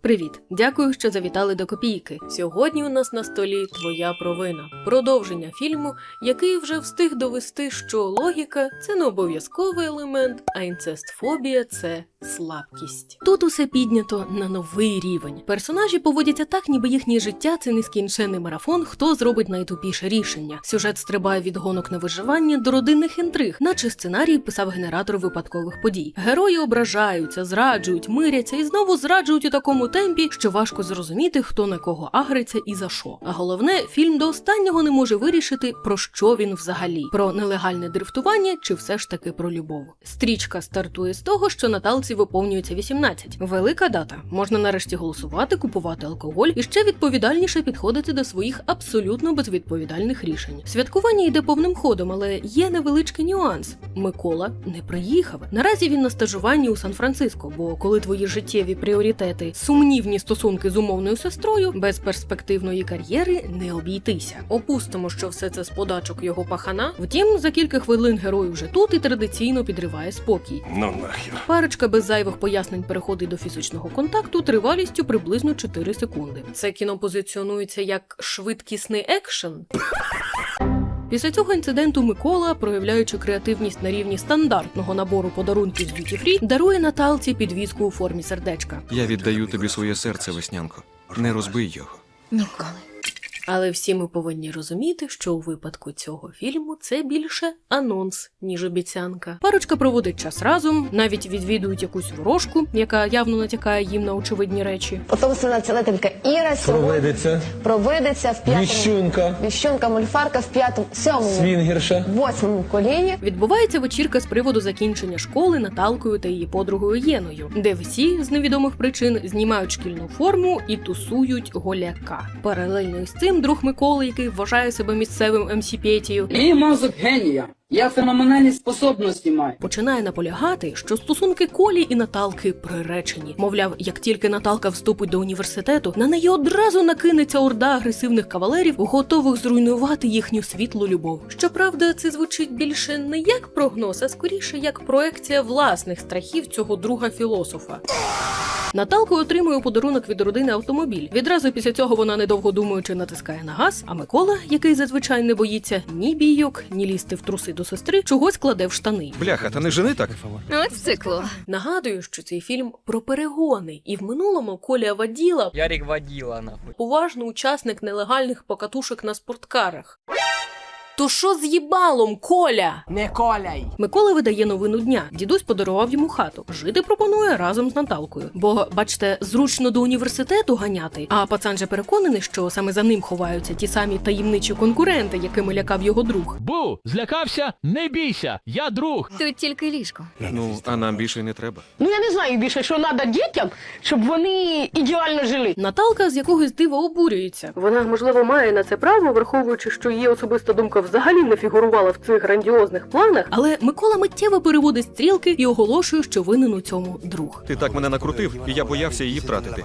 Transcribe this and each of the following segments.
Привіт, дякую, що завітали до копійки. Сьогодні у нас на столі твоя провина. Продовження фільму, який вже встиг довести, що логіка це не обов'язковий елемент, а інцестфобія це слабкість. Тут усе піднято на новий рівень. Персонажі поводяться так, ніби їхнє життя це нескінчений марафон, хто зробить найтупіше рішення. Сюжет стрибає від гонок на виживання до родинних інтриг, наче сценарій писав генератор випадкових подій. Герої ображаються, зраджують, миряться і знову зраджують у такому темпі, що важко зрозуміти, хто на кого агриться і за що. А головне, фільм до останнього не може вирішити, про що він взагалі: про нелегальне дрифтування чи все ж таки про любов. Стрічка стартує з того, що Наталці виповнюється 18. Велика дата. Можна нарешті голосувати, купувати алкоголь і ще відповідальніше підходити до своїх абсолютно безвідповідальних рішень. Святкування йде повним ходом, але є невеличкий нюанс. Микола не приїхав. Наразі він на стажуванні у Сан-Франциско, бо коли твої життєві пріоритети сумнівні стосунки з умовною сестрою, без перспективної кар'єри не обійтися. Опустимо, що все це з подачок його пахана. Втім, за кілька хвилин герой вже тут і традиційно підриває спокій. Ну нахер. Парочка без зайвих пояснень переходить до фізичного контакту тривалістю приблизно 4 секунди. Це кіно позиціонується як швидкісний екшен. Після цього інциденту Микола, проявляючи креативність на рівні стандартного набору подарунків з Duty Free, дарує Наталці підвізку у формі сердечка. Я віддаю тобі своє серце, веснянко. Не розбий його. Ніколи. Але всі ми повинні розуміти, що у випадку цього фільму це більше анонс, ніж обіцянка. Парочка проводить час разом, навіть відвідують якусь ворожку, яка явно натякає їм на очевидні речі. Потомственна цілителька Іра сьогодні Провидиця, провидиться в п'ятому віщунка, віщунка мульфарка в п'ятому, сьомому, свінгерша. восьмому коліні. Відбувається вечірка з приводу закінчення школи Наталкою та її подругою Єною, де всі з невідомих причин знімають шкільну форму і тусують голяка. Паралельно із цим друг Миколи, який вважає себе місцевим МС Петію, Мій мозок генія. Я феноменальні способності маю. починає наполягати, що стосунки Колі і Наталки приречені. Мовляв, як тільки Наталка вступить до університету, на неї одразу накинеться орда агресивних кавалерів, готових зруйнувати їхню світлу любов. Щоправда, це звучить більше не як прогноз, а скоріше як проекція власних страхів цього друга філософа. Наталка отримує у подарунок від родини автомобіль. Відразу після цього вона, недовго думаючи, натискає на газ. А Микола, який зазвичай не боїться ні бійок, ні лізти в труси до сестри, чогось кладе в штани. Бляха, та не жени так. От цикло. Нагадую, що цей фільм про перегони, і в минулому Коля Ваділа Ярик водила, нахуй. поважний учасник нелегальних покатушок на спорткарах. То що з їбалом, Коля? Не коляй! Микола видає новину дня. Дідусь подарував йому хату. Жити пропонує разом з Наталкою. Бо, бачите, зручно до університету ганяти. А пацан же переконаний, що саме за ним ховаються ті самі таємничі конкуренти, якими лякав його друг. Бу, злякався? Не бійся, я друг. Тут тільки ліжко. Ну, а нам більше не треба. Ну я не знаю більше, що треба дітям, щоб вони ідеально жили. Наталка з якогось дива обурюється. Вона, можливо, має на це право, враховуючи, що її особиста думка взагалі не фігурувала в цих грандіозних планах. Але Микола миттєво переводить стрілки і оголошує, що винен у цьому друг. Ти так мене накрутив, і я боявся її втратити.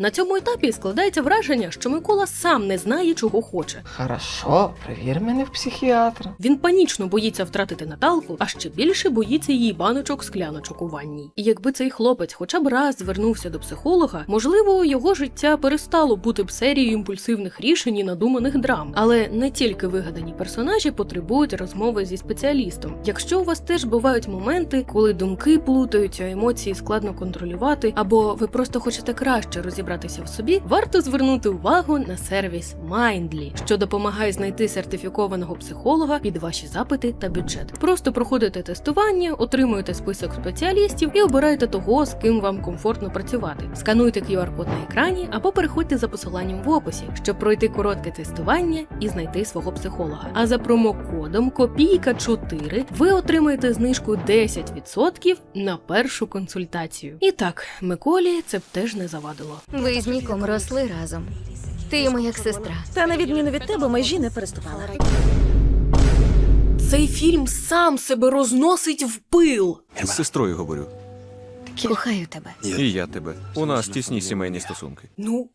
На цьому етапі складається враження, що Микола сам не знає, чого хоче. Хорошо, провір мене в психіатра. Він панічно боїться втратити Наталку, а ще більше боїться її баночок скляночок у ванній. І якби цей хлопець хоча б раз звернувся до психолога, можливо, його життя перестало бути б серією імпульсивних рішень і надуманих драм. Але не тільки вигадані персонажі потребують розмови зі спеціалістом. Якщо у вас теж бувають моменти, коли думки плутаються, емоції складно контролювати, або ви просто хочете краще розібратися в собі, варто звернути увагу на сервіс Mindly, що допомагає знайти сертифікованого психолога під ваші запити та бюджет. Просто проходите тестування, отримуєте список спеціалістів і обираєте того, з ким вам комфортно працювати. Скануйте QR-код на екрані або переходьте за посиланням в описі, щоб пройти коротке тестування і знайти свого психолога. А за промокодом Копійка 4 ви отримаєте знижку 10% на першу консультацію. І так, Миколі це б теж не завадило. Ви з Ніком росли разом. Ти йому як сестра. Та на відміну від тебе, межі не переступала. Цей фільм сам себе розносить в пил. З сестрою говорю. Кохаю тебе. І я тебе. У нас тісні сімейні стосунки. Ну,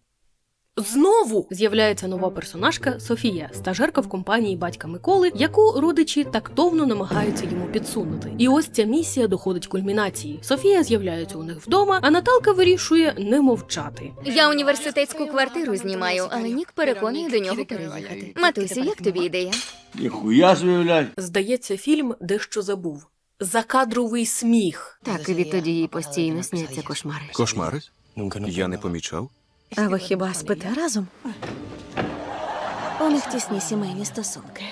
Знову з'являється нова персонажка Софія, стажерка в компанії батька Миколи, яку родичі тактовно намагаються йому підсунути. І ось ця місія доходить кульмінації. Софія з'являється у них вдома, а Наталка вирішує не мовчати. Я університетську квартиру знімаю, але Нік переконує до нього переїхати. Матусю, як тобі ідея? Ніхуя собі. Здається, фільм дещо забув. Закадровий сміх. Так, і відтоді їй постійно сняться кошмари. Кошмари? Я не помічав. А ви хіба спите разом? У них тісні сімейні стосунки.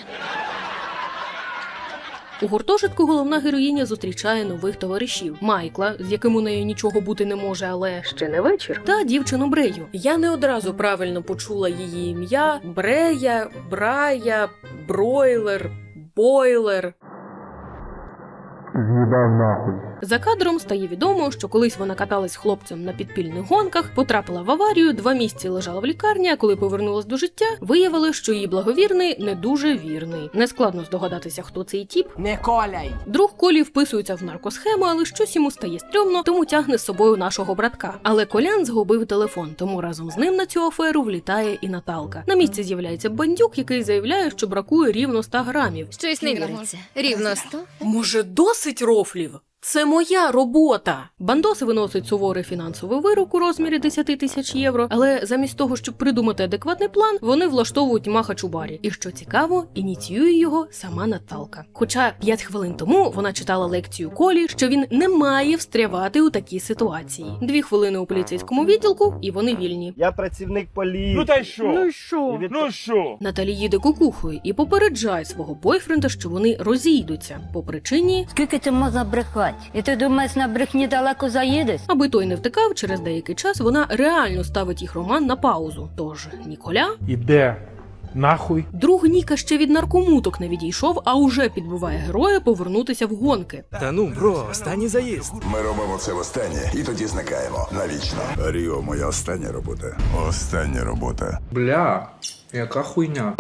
У гуртожитку головна героїня зустрічає нових товаришів Майкла, з яким у неї нічого бути не може, але ще не вечір. Та дівчину Брею. Я не одразу правильно почула її ім'я: Брея, Брая, Бройлер, Бойлер. За кадром стає відомо, що колись вона каталась хлопцем на підпільних гонках, потрапила в аварію, два місяці лежала в лікарні. А коли повернулась до життя, виявили, що її благовірний не дуже вірний. Нескладно здогадатися, хто цей тіп. Не коляй. Друг Колі вписується в наркосхему, але щось йому стає стрьомно, тому тягне з собою нашого братка. Але Колян згубив телефон, тому разом з ним на цю аферу влітає і Наталка. На місці з'являється бандюк, який заявляє, що бракує рівно 100 грамів. Щось не віриться. Рівно 100? Може, досить рофлів? Це моя робота. Бандоси виносить суворий фінансовий вирок у розмірі 10 тисяч євро, але замість того, щоб придумати адекватний план, вони влаштовують махач у барі. І що цікаво, ініціює його сама Наталка. Хоча 5 хвилин тому вона читала лекцію Колі, що він не має встрявати у такі ситуації. Дві хвилини у поліцейському відділку, і вони вільні. Я працівник поліції. Ну та й що? Ну і що? Ну що? Наталі їде кукухою і попереджає свого бойфренда, що вони розійдуться по причині, Скільки це можна брехати? І ти думаєш, на брехні далеко заїдеш? аби той не втикав. Через деякий час вона реально ставить їх роман на паузу. Тож Ніколя, Іде. Нахуй. друг Ніка ще від наркомуток не відійшов, а уже підбиває героя повернутися в гонки. Та ну, бро, останній заїзд. Ми робимо це востаннє і тоді зникаємо навічно. Ріо, моя остання робота. Остання робота. Бля, яка хуйня.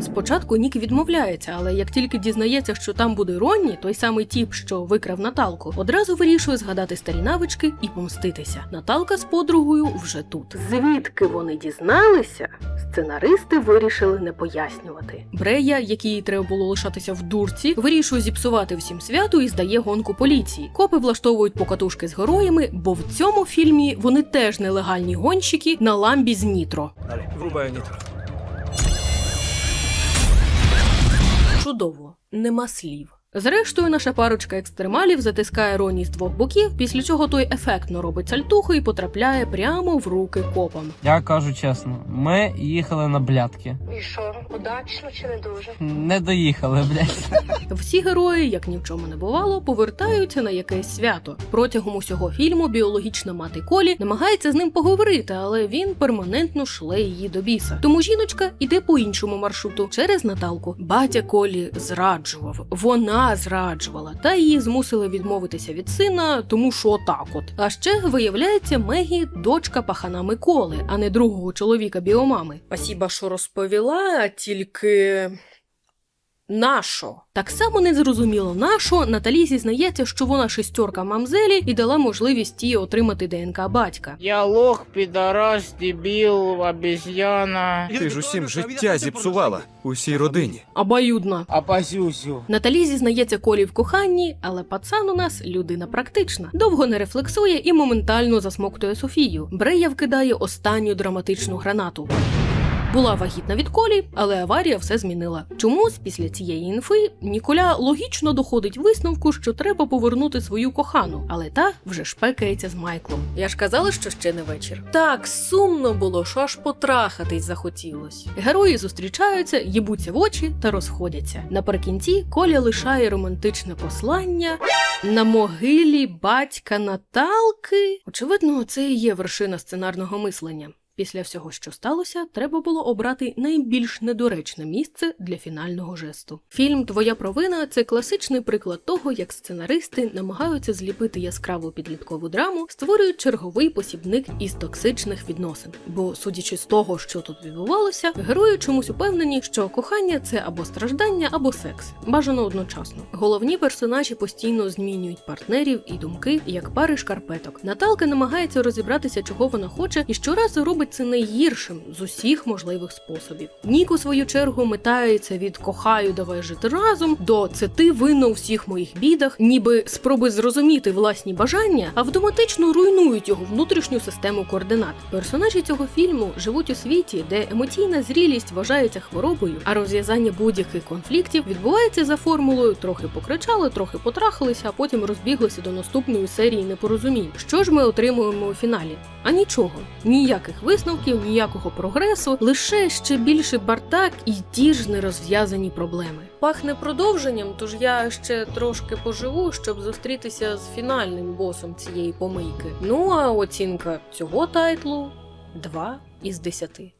Спочатку Нік відмовляється, але як тільки дізнається, що там буде Ронні, той самий тіп, що викрав Наталку, одразу вирішує згадати старі навички і помститися. Наталка з подругою вже тут. Звідки вони дізналися? Сценаристи вирішили не пояснювати. Брея, якій треба було лишатися в дурці, вирішує зіпсувати всім святу і здає гонку поліції. Копи влаштовують покатушки з героями, бо в цьому фільмі вони теж нелегальні гонщики на ламбі з нітро. Далі, врубаю нітро. Чудово, нема слів. Зрештою, наша парочка екстремалів затискає Роні з двох боків, після чого той ефектно робить сальтуху і потрапляє прямо в руки копам. Я кажу чесно, ми їхали на блядки. І що, удачно чи не дуже? Не доїхали, блядь. Всі герої, як ні в чому не бувало, повертаються на якесь свято. Протягом усього фільму біологічна мати Колі намагається з ним поговорити, але він перманентно шле її до біса. Тому жіночка іде по іншому маршруту через Наталку. Батя Колі зраджував. Вона зраджувала, та її змусили відмовитися від сина, тому що отак от. А ще виявляється, Мегі дочка пахана Миколи, а не другого чоловіка біомами. Спасіба, що розповіла, тільки. Нашо так само незрозуміло нашо Наталі зізнається, що вона шестерка мамзелі і дала можливість їй отримати ДНК батька. Я лох, підарас, дебіл, обезьяна. Ти ж усім життя зіпсувала усій родині. Обоюдна. А пасюсю. Наталі зізнається Колі в коханні, але пацан у нас людина практична. Довго не рефлексує і моментально засмоктує Софію. Брея вкидає останню драматичну гранату. Була вагітна від колі, але аварія все змінила. Чомусь після цієї інфи Ніколя логічно доходить висновку, що треба повернути свою кохану, але та вже шпекається з Майклом. Я ж казала, що ще не вечір. Так сумно було, що аж потрахатись захотілось. Герої зустрічаються, їбуться в очі та розходяться. Наприкінці Коля лишає романтичне послання на могилі батька Наталки. Очевидно, це і є вершина сценарного мислення. Після всього, що сталося, треба було обрати найбільш недоречне місце для фінального жесту. Фільм Твоя провина це класичний приклад того, як сценаристи намагаються зліпити яскраву підліткову драму, створюють черговий посібник із токсичних відносин. Бо, судячи з того, що тут відбувалося, герої чомусь упевнені, що кохання це або страждання, або секс, бажано одночасно. Головні персонажі постійно змінюють партнерів і думки як пари шкарпеток. Наталка намагається розібратися, чого вона хоче, і щоразу робить це найгіршим з усіх можливих способів. Нік у свою чергу метається від кохаю, давай жити разом до це ти винна у всіх моїх бідах, ніби спроби зрозуміти власні бажання автоматично руйнують його внутрішню систему координат. Персонажі цього фільму живуть у світі, де емоційна зрілість вважається хворобою, а розв'язання будь-яких конфліктів відбувається за формулою трохи покричали, трохи потрахалися, а потім розбіглися до наступної серії непорозумінь. Що ж ми отримуємо у фіналі? А нічого, ніяких висновків, ніякого прогресу, лише ще більше бардак і ті ж нерозв'язані проблеми. Пахне продовженням, тож я ще трошки поживу, щоб зустрітися з фінальним босом цієї помийки. Ну а оцінка цього тайтлу 2 із 10.